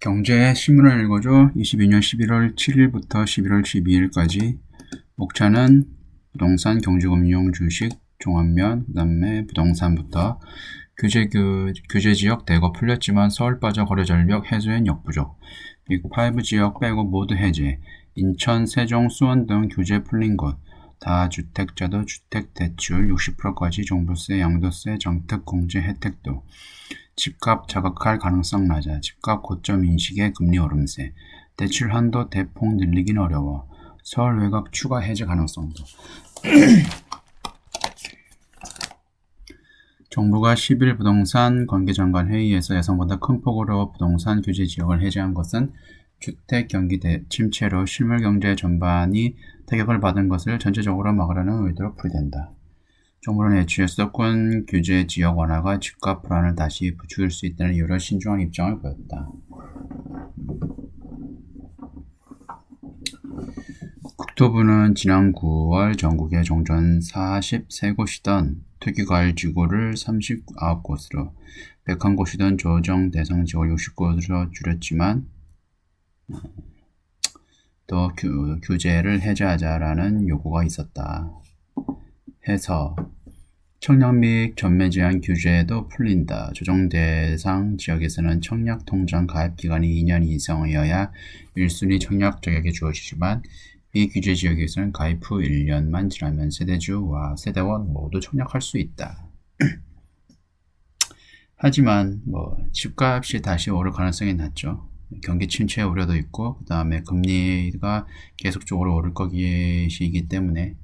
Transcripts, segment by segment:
경제 신문을 읽어줘. 22년 11월 7일부터 11월 12일까지. 목차는 부동산, 경제금융, 주식, 종합면, 그 다음에 부동산부터 규제, 그, 규제 지역 대거 풀렸지만 서울 빠져 거래 전력 해소엔 역부족. 그리고 5 지역 빼고 모두 해제. 인천, 세종, 수원 등 규제 풀린 곳 다주택자도 주택 대출 60%까지 종부세, 양도세, 정특 공제 혜택도 집값 자극할 가능성 낮아. 집값 고점 인식의 금리 오름세. 대출 한도 대폭 늘리긴 어려워. 서울 외곽 추가 해제 가능성도. 정부가 10일 부동산 관계장관 회의에서 예상보다 큰 폭으로 부동산 규제 지역을 해제한 것은 주택 경기 대 침체로 실물 경제 전반이 타격을 받은 것을 전체적으로 막으려는 의도로 풀이된다. 정부는 애초에 수도권 규제 지역 완화가 집값 불안을 다시 부추길 수 있다는 여러 신중한 입장을 보였다. 국토부는 지난 9월 전국의 종전 43곳이던 특유과일 지구를 39곳으로 101곳이던 조정 대상 지구를 60곳으로 줄였지만 또 규, 규제를 해제하자라는 요구가 있었다. 해서 청약 및 전매 제한 규제도 풀린다. 조정 대상 지역에서는 청약 통장 가입 기간이 2년 이상이어야 1순위 청약 자격이 주어지지만 비규제 지역에서는 가입 후 1년만 지나면 세대주와 세대원 모두 청약할 수 있다. 하지만 뭐 집값이 다시 오를 가능성이 낮죠. 경기 침체 우려도 있고 그 다음에 금리가 계속적으로 오를 것이기 때문에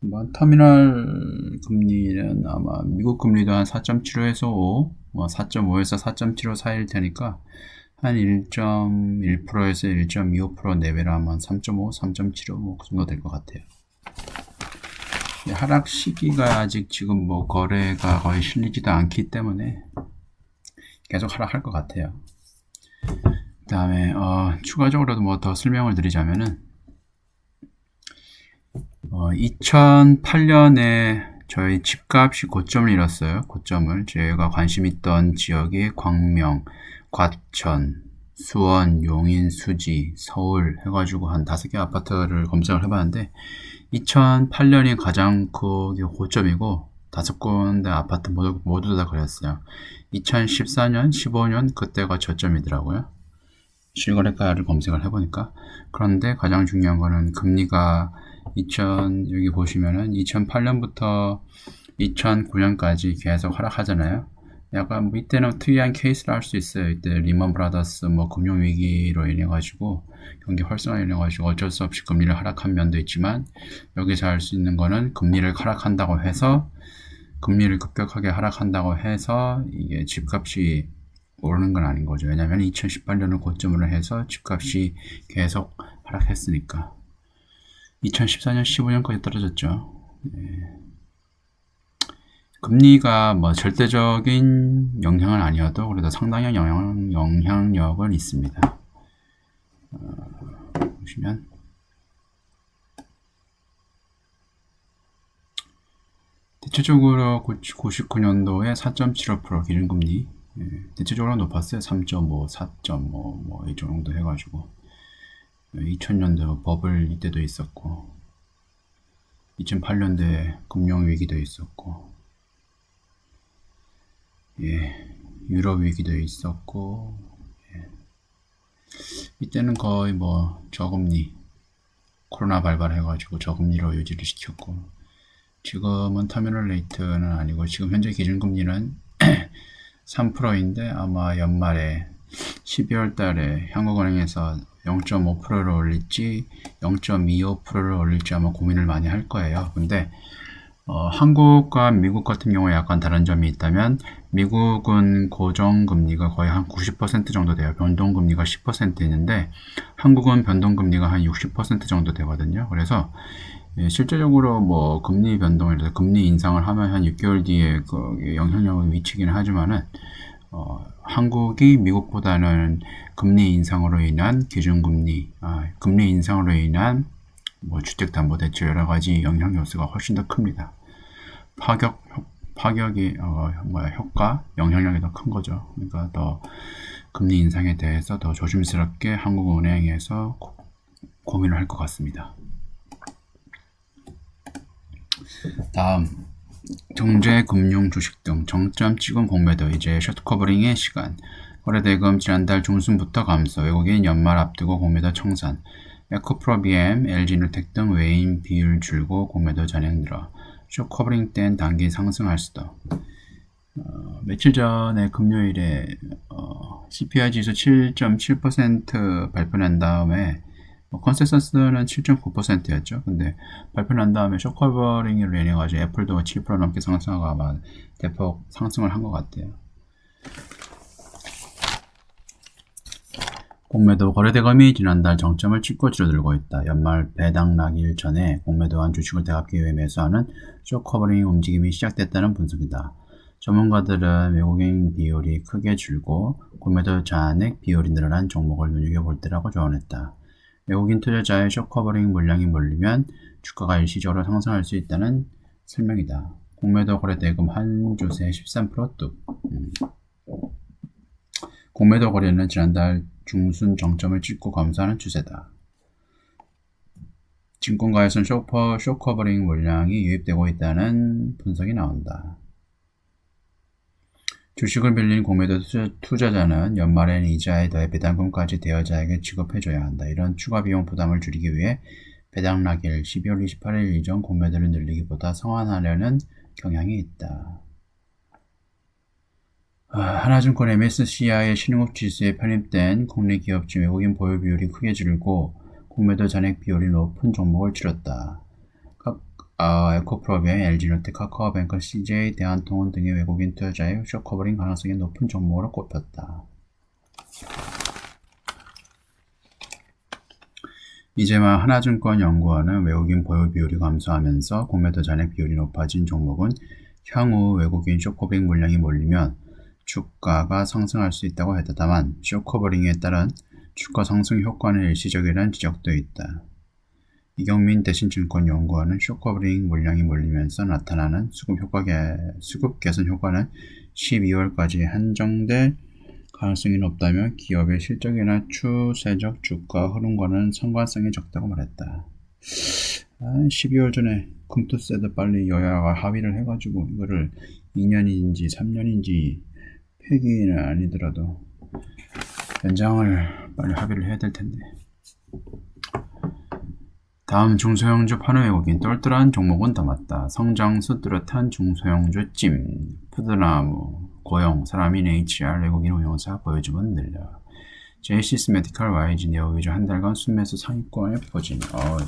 뭐 터미널 금리는 아마 미국 금리도 한 4.75에서 5, 뭐 4.5에서 4.75 사이일 테니까 한 1.1%에서 1.25% 내외로 하면 3.5, 3.75 뭐 그 정도 될 것 같아요. 하락 시기가 아직 지금 뭐 거래가 거의 실리지도 않기 때문에 계속 하락할 것 같아요. 그 다음에 어, 추가적으로도 뭐더 설명을 드리자면은 어, 2008년에 저희 집값이 고점을 잃었어요. 고점을 제가 관심 있던 지역이 광명, 과천, 수원, 용인, 수지, 서울 해가지고 한 다섯 개 아파트를 검색을 해봤는데 2008년이 가장 그 고점이고 다섯 군데 아파트 모두, 모두 다 그랬어요. 2014년, 15년 그때가 저점이더라고요. 실거래가를 검색을 해보니까 그런데 가장 중요한 거는 금리가 2000 여기 보시면은 2008년부터 2009년까지 계속 하락하잖아요. 약간 뭐 이때는 특이한 케이스를 할 수 있어요. 이때 리먼 브라더스 뭐 금융 위기로 인해 가지고 경기 활성화로 인해 가지고 어쩔 수 없이 금리를 하락한 면도 있지만 여기서 할 수 있는 거는 금리를 하락한다고 해서 금리를 급격하게 하락한다고 해서 이게 집값이 오르는 건 아닌 거죠. 왜냐하면 2018년을 고점으로 해서 집값이 계속 하락했으니까. 2014년, 15년까지 떨어졌죠. 네. 금리가 뭐 절대적인 영향은 아니어도 그래도 상당한 영향, 영향력은 있습니다. 어, 보시면 대체적으로 99년도에 4.75% 기준금리 예, 대체적으로 높았어요. 3.5, 4.5, 뭐, 이 정도 해가지고. 2000년도 버블 이때도 있었고 2008년도에 금융위기도 있었고 예, 유럽 위기도 있었고 예. 이때는 거의 뭐 저금리 코로나 발발해가지고 저금리로 유지를 시켰고 지금은 터미널 레이트는 아니고 지금 현재 기준금리는 3%인데 아마 연말에 12월 달에 한국은행에서 0.5%를 올릴지 0.25%를 올릴지 아마 고민을 많이 할 거예요. 근데 어, 한국과 미국 같은 경우에 약간 다른 점이 있다면 미국은 고정금리가 거의 한 90% 정도 돼요. 변동금리가 10% 있는데 한국은 변동금리가 한 60% 정도 되거든요. 그래서 예, 실제적으로 뭐 금리 변동을 해서 금리 인상을 하면 한 6개월 뒤에 그 영향력을 미치기는 하지만은 어, 한국이 미국보다는 금리 인상으로 인한 기준금리, 아, 금리 인상으로 인한 뭐 주택담보대출 여러 가지 영향 요소가 훨씬 더 큽니다. 파격 파격이 어, 뭐야 효과 영향력이 더 큰 거죠. 그러니까 더 금리 인상에 대해서 더 조심스럽게 한국은행에서 고- 고민을 할 것 같습니다. 다음. 경제, 금융, 주식 등 정점 찍은 공매도. 이제 셔트 커버링의 시간. 거래대금 지난달 중순부터 감소. 외국인 연말 앞두고 공매도 청산. 에코프로 BM, LG누텍 등 외인 비율 줄고 공매도 잔액 늘어. 숏 커버링 땐 단기 상승할 수도. 어, 며칠 전에 금요일에 어, CPI 지수 7.7% 발표난 다음에 뭐 컨센서스는 7.9%였죠. 근데 발표 난 다음에 쇼커버링으로 인해 가지고 애플도 7% 넘게 상승하고 아마 대폭 상승을 한 것 같아요. 공매도 거래대금이 지난달 정점을 찍고 줄어들고 있다. 연말 배당 나길 전에 공매도한 주식을 대갚기 위해 매수하는 쇼커버링 움직임이 시작됐다는 분석이다. 전문가들은 외국인 비율이 크게 줄고 공매도 잔액 비율이 늘어난 종목을 눈여겨볼 때라고 조언했다. 외국인 투자자의 쇼커버링 물량이 몰리면 주가가 일시적으로 상승할 수 있다는 설명이다. 공매도 거래 대금 한 주세 13%뚝. 음. 공매도 거래는 지난달 중순 정점을 찍고 감소하는 추세다. 증권가에서는 쇼커, 쇼커버링 물량이 유입되고 있다는 분석이 나온다. 주식을 빌린 공매도 투자- 투자자는 연말엔 이자에 더해 배당금까지 대여자에게 지급해줘야 한다. 이런 추가 비용 부담을 줄이기 위해 배당 나길 12월 28일 이전 공매도를 늘리기보다 성환하려는 경향이 있다. 아, 하나증권 MSCI의 신흥국 지수에 편입된 국내 기업 중 외국인 보유 비율이 크게 줄고 공매도 잔액 비율이 높은 종목을 줄였다. 각 아, 에코프로비엠, LG노텍, 카카오뱅크, CJ, 대한통운 등의 외국인 투자자의 쇼 커버링 가능성이 높은 종목으로 꼽혔다. 이제만 하나증권 연구원은 외국인 보유 비율이 감소하면서 공매도 잔액 비율이 높아진 종목은 향후 외국인 쇼커버링 물량이 몰리면 주가가 상승할 수 있다고 했다. 다만 쇼커버링에 따른 주가 상승 효과는 일시적이라는 지적도 있다. 이경민 대신증권 연구원은 쇼커버링 물량이 몰리면서 나타나는 수급 효과 개, 수급 개선 효과는 12월까지 한정될 가능성이 높다며 기업의 실적이나 추세적 주가 흐름과는 상관성이 적다고 말했다. 아, 12월 전에 금투세도 빨리 여야가 합의를 해가지고 이거를 2년인지 3년인지 폐기는 아니더라도 연장을 빨리 합의를 해야 될 텐데. 다음 중소형주 파는 외국인 똘똘한 종목은 담았다. 성장수 뚜렷한 중소형주 찜, 푸드나무, 고용, 사람인 HR 외국인 운용사 보여주면 늘려. 제이시스 메디칼 YG 네오 위주 한 달간 순매수 상위권에 포진. 어,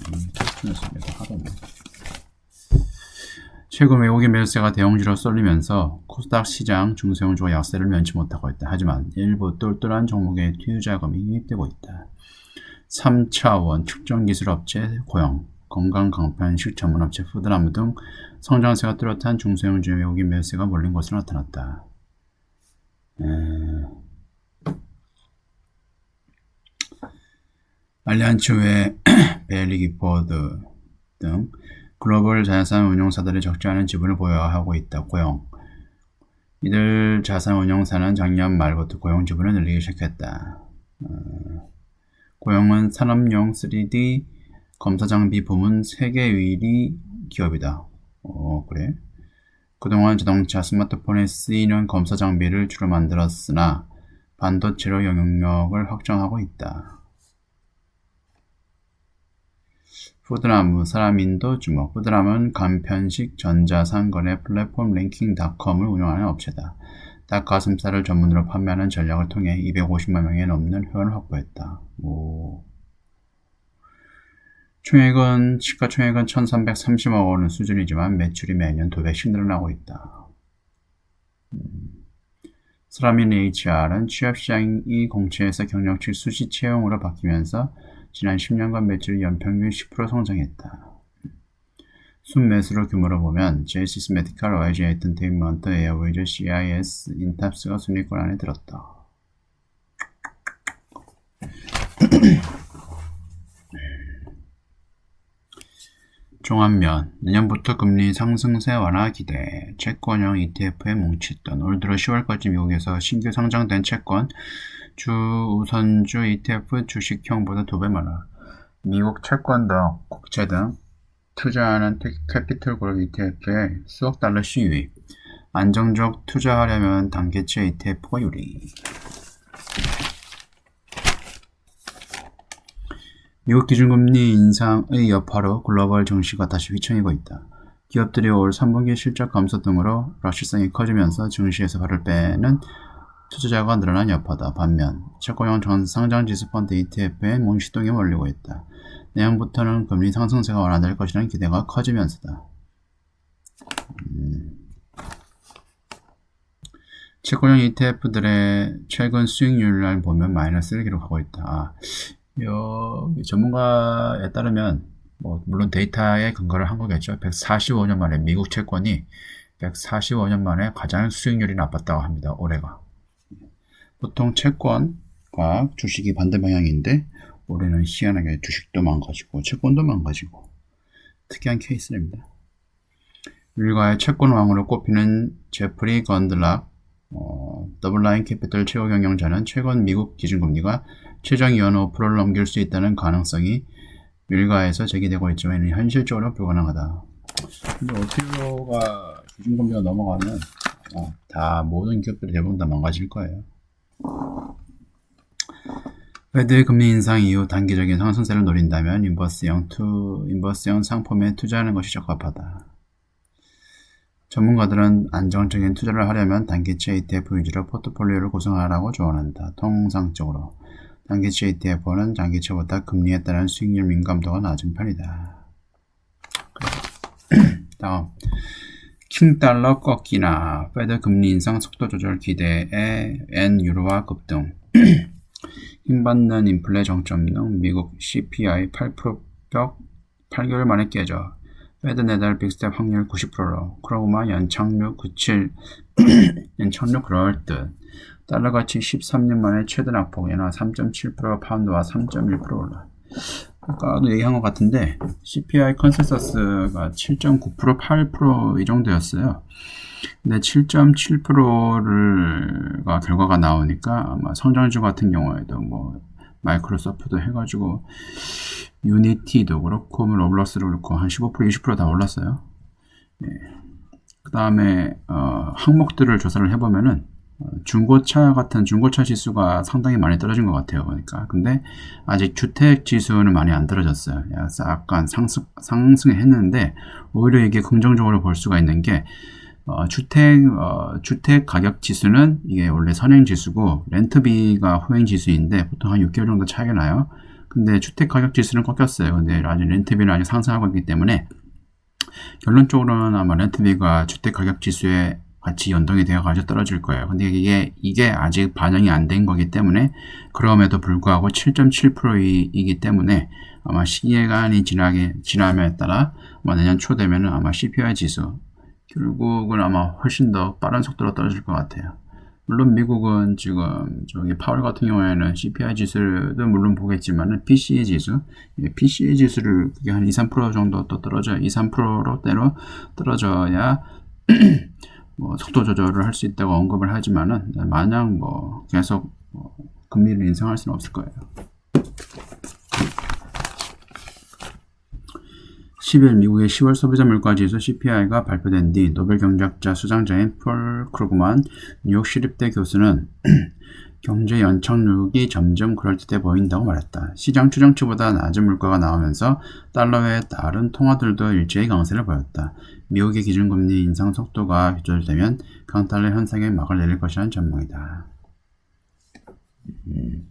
순매수입니다. 하루네. 최근 외국인 매수세가 대형주로 쏠리면서 코스닥 시장 중소형주가 약세를 면치 못하고 있다. 하지만 일부 똘똘한 종목에 투자금이 유입되고 있다. 3차원 측정기술업체 고용, 건강 강편식 전문업체 푸드나무 등 성장세가 뚜렷한 중소형주 외국인 매수세가 몰린 것으로 나타났다. 음... 알리안츠 외 벨리 기포드 등 글로벌 자산 운용사들이 적지 않은 지분을 보유하고 있다. 고용. 이들 자산 운용사는 작년 말부터 고용 지분을 늘리기 시작했다. 어, 고용은 산업용 3D 검사 장비 부문 세계 1위 기업이다. 어, 그래? 그동안 자동차, 스마트폰에 쓰이는 검사 장비를 주로 만들었으나 반도체로 영향력을 확장하고 있다. 푸드나무, 사람인도 주목. 푸드나무는 간편식 전자상거래 플랫폼 랭킹닷컴을 운영하는 업체다. 닭가슴살을 전문으로 판매하는 전략을 통해 250만 명에 넘는 회원을 확보했다. 오. 총액은 시가총액은 1,330억 원 수준이지만 매출이 매년 2배씩 늘어나고 있다. 음. 스라민 HR은 취업시장이 공채에서 경력치 수시 채용으로 바뀌면서 지난 10년간 매출이 연평균 10% 성장했다. 순매수로 규모로 보면 제이시스 메디칼, YG 엔터테인먼트, 에어웨이즈, CIS, 인탑스가 순위권 안에 들었다. 종합면 내년부터 금리 상승세 완화 기대 채권형 ETF에 뭉쳤던 올 들어 10월까지 미국에서 신규 상장된 채권 주 우선주 ETF 주식형보다 두 배 많아. 미국 채권 등 국채 등 투자하는 테- 캐피털 그룹 ETF에 수억 달러씩 유입. 안정적 투자하려면 단기채 ETF가 유리. 미국 기준금리 인상의 여파로 글로벌 증시가 다시 휘청이고 있다. 기업들이 올 3분기 실적 감소 등으로 러시성이 커지면서 증시에서 발을 빼는 투자자가 늘어난 여파다. 반면 채권형 전상장지수 펀드 ETF에 몽시동이 몰리고 있다. 내년부터는 금리 상승세가 완화될 것이라는 기대가 커지면서다. 음. 채권형 ETF들의 최근 수익률을 보면 마이너스를 기록하고 있다. 아, 여기 전문가에 따르면 뭐 물론 데이터에 근거를 한 거겠죠. 145년 만에 미국 채권이 145년 만에 가장 수익률이 나빴다고 합니다. 올해가. 보통 채권과 주식이 반대 방향인데 올해는 희한하게 주식도 망가지고 채권도 망가지고 특이한 케이스입니다. 일가의 채권 왕으로 꼽히는 제프리 건들락 어, 더블라인 캐피털 최고 경영자는 최근 미국 기준금리가 최저위원 5%를 넘길 수 있다는 가능성이 일가에서 제기되고 있지만 현실적으로 불가능하다. 근데 5%가 기준금리가 넘어가면 어, 다 모든 기업들이 대부분 다 망가질 거예요. 페드의 금리 인상 이후 단기적인 상승세를 노린다면 인버스형 투 인버스형 상품에 투자하는 것이 적합하다. 전문가들은 안정적인 투자를 하려면 단기채 ETF 위주로 포트폴리오를 구성하라고 조언한다. 통상적으로 단기채 ETF는 장기채보다 금리에 따른 수익률 민감도가 낮은 편이다. 다음 킹달러 꺾이나 페드 금리 인상 속도 조절 기대에 엔 유로화 급등. 힘받는 인플레 정점 등 미국 CPI 8%벽 8개월 만에 깨져 페드 내달 빅스텝 확률 90%로 크로그마 연착륙 97 연착륙 그럴 듯. 달러 가치 13년 만에 최대 낙폭 연화 3.7% 파운드와 3.1% 올라 아까도 얘기한 것 같은데 CPI 컨센서스가 7.9% 8%이 정도였어요. 근데 7.7%가 결과가 나오니까 아마 성장주 같은 경우에도 뭐 마이크로소프트 해가지고 유니티도 그렇고 뭐 로블록스도 그렇고 한 15% 20%다 올랐어요. 네. 그 다음에 어, 항목들을 조사를 해보면은 어, 중고차 같은 중고차 지수가 상당히 많이 떨어진 것 같아요. 보니까. 근데 아직 주택 지수는 많이 안 떨어졌어요. 약간 상승, 상승했는데 오히려 이게 긍정적으로 볼 수가 있는 게 어, 주택, 어, 주택 가격 지수는 이게 원래 선행 지수고 렌트비가 호행 지수인데 보통 한 6개월 정도 차이가 나요. 근데 주택 가격 지수는 꺾였어요. 근데 아직 렌트비는 아직 상승하고 있기 때문에 결론적으로는 아마 렌트비가 주택 가격 지수에 같이 연동이 되어 가지고 떨어질 거예요. 근데 이게, 이게 아직 반영이 안 된 거기 때문에 그럼에도 불구하고 7.7%이기 때문에 아마 시기간이 지나게, 지남에 따라 아마 내년 초 되면은 아마 CPI 지수 결국은 아마 훨씬 더 빠른 속도로 떨어질 것 같아요. 물론 미국은 지금 저기 파월 같은 경우에는 CPI 지수도 물론 보겠지만은 PCE 지수, PCE 지수를 그게 한 2, 3% 정도 또 떨어져 2, 3%대로 떨어져야 뭐 속도 조절을 할 수 있다고 언급을 하지만은 마냥 뭐 계속 뭐 금리를 인상할 수는 없을 거예요. 10일 미국의 10월 소비자 물가지수 CPI가 발표된 뒤 노벨 경제학자 수장자인 폴 크루그만 뉴욕 시립대 교수는 경제 연착륙이 점점 그럴듯해 보인다고 말했다. 시장 추정치보다 낮은 물가가 나오면서 달러의 다른 통화들도 일제히 강세를 보였다. 미국의 기준금리 인상 속도가 조절되면 강달러 현상에 막을 내릴 것이라는 전망이다. 음.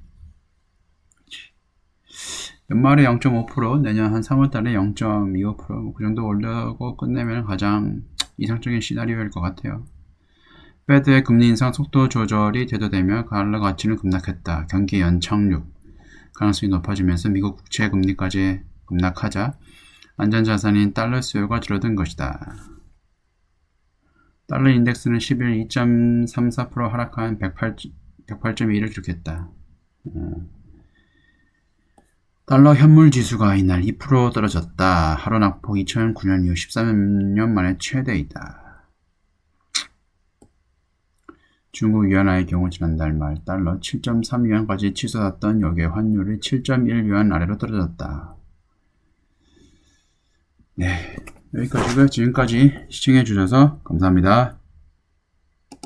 연말에 0.5%, 내년 한 3월달에 0.25%그 정도 올려고 끝내면 가장 이상적인 시나리오일 것 같아요. 페드의 금리 인상 속도 조절이 대두되며 달러 가치는 급락했다. 경기 연착륙 가능성이 높아지면서 미국 국채 금리까지 급락하자 안전자산인 달러 수요가 줄어든 것이다. 달러 인덱스는 10일 2.34% 하락한 108, 108.2를 기록했다. 달러 현물 지수가 이날 2% 떨어졌다. 하루 낙폭 2009년 이후 13년 만에 최대이다. 중국 위안화의 경우 지난달 말 달러 7.3위안까지 치솟았던 여기에 환율이 7.1위안 아래로 떨어졌다. 네, 여기까지고요. 지금까지 시청해 주셔서 감사합니다.